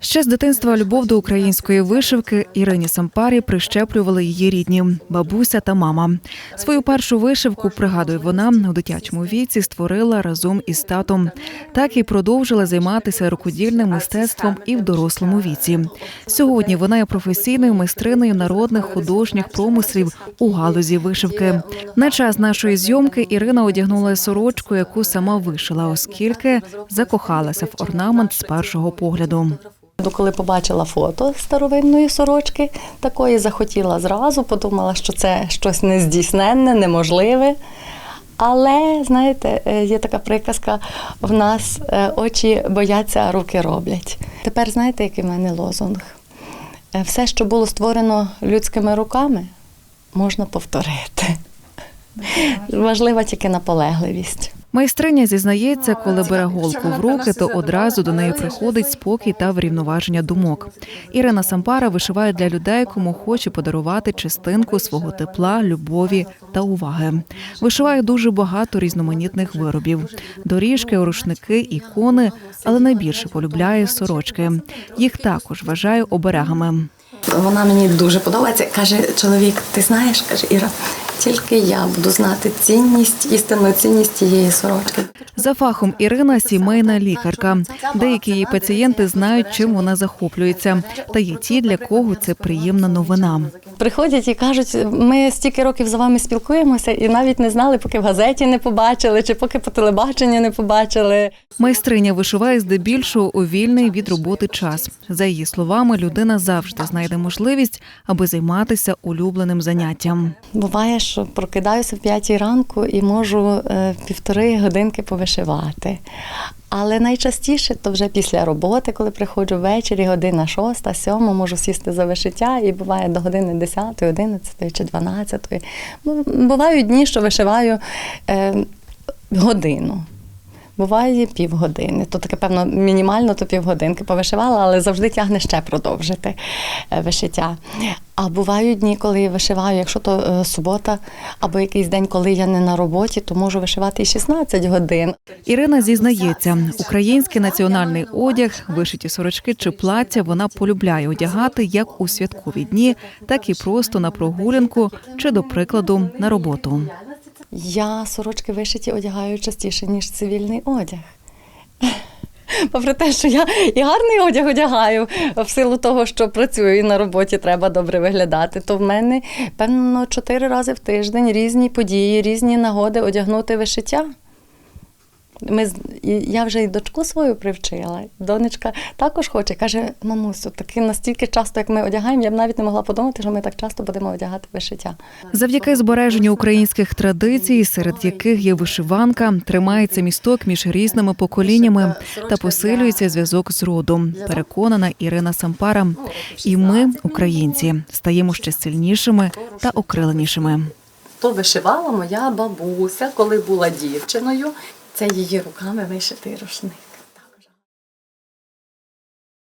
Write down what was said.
Ще з дитинства любов до української вишивки Ірині Сампарі прищеплювали її рідні бабуся та мама. Свою першу вишивку, пригадує вона, у дитячому віці створила разом із татом. Так і продовжила займатися рукодільним мистецтвом і в дорослому віці. Сьогодні вона є професійною майстриною народних художніх промислів у галузі вишивки. На час нашої зйомки Ірина одягнула сорочку, яку сама вишила, оскільки закохалася в орнамент з першого погляду. Ну, Коли побачила фото старовинної сорочки, такої захотіла зразу, подумала, що це щось нездійсненне, неможливе. Але знаєте, е, є така приказка: в нас е, очі бояться, а руки роблять. Тепер знаєте, який в мене лозунг? Е, Все, що було створено людськими руками, можна повторити. Важлива тільки наполегливість. Майстриня зізнається, коли бере голку в руки, то одразу до неї приходить спокій та врівноваження думок. Ірина Сампара вишиває для людей, кому хоче подарувати частинку свого тепла, любові та уваги. Вишиває дуже багато різноманітних виробів: доріжки, рушники, ікони, але найбільше полюбляє сорочки. Їх також вважає оберегами. Вона мені дуже подобається. Каже чоловік, ти знаєш, каже Іра, тільки я буду знати цінність, істинну цінність цієї сорочки. За фахом Ірина сімейна лікарка. Деякі її пацієнти знають, чим вона захоплюється. Та є ті, для кого це приємна новина. Приходять і кажуть, ми стільки років за вами спілкуємося і навіть не знали, поки в газеті не побачили, чи поки по телебаченню не побачили. Майстриня вишиває здебільшого у вільний від роботи час. За її словами, людина завжди знайде можливість, аби займатися улюбленим заняттям. Буває, що прокидаюся в п'ятій ранку і можу е, півтори годинки повишивати. Але найчастіше то вже після роботи, коли приходжу ввечері, година шоста, сьома, можу сісти за вишиття, і буває до години 10, 11 чи 12. Бувають дні, що вишиваю е, годину. Буває півгодини. То таке, певно, мінімально то півгодинки повишивала, але завжди тягне ще продовжити е, вишиття. А бувають дні, коли я вишиваю, якщо то е, субота або якийсь день, коли я не на роботі, то можу вишивати і 16 годин. Ірина зізнається, український національний одяг, вишиті сорочки чи плаття вона полюбляє одягати як у святкові дні, так і просто на прогулянку чи, до прикладу, на роботу. Я сорочки вишиті одягаю частіше, ніж цивільний одяг. Попри те, що я і гарний одяг одягаю в силу того, що працюю і на роботі треба добре виглядати, то в мене певно чотири рази в тиждень різні події, різні нагоди одягнути вишиття. Ми, з- я вже і дочку свою привчила. Донечка також хоче. Каже, мамусю, таки настільки часто, як ми одягаємо, я б навіть не могла подумати, що ми так часто будемо одягати вишиття. Завдяки збереженню українських традицій, серед яких є вишиванка, тримається місток між різними поколіннями та посилюється зв'язок з родом. Переконана Ірина Сампара. І ми, українці, стаємо ще сильнішими та окриленішими. То вишивала моя бабуся, коли була дівчиною. Це її руками вишитий рушник.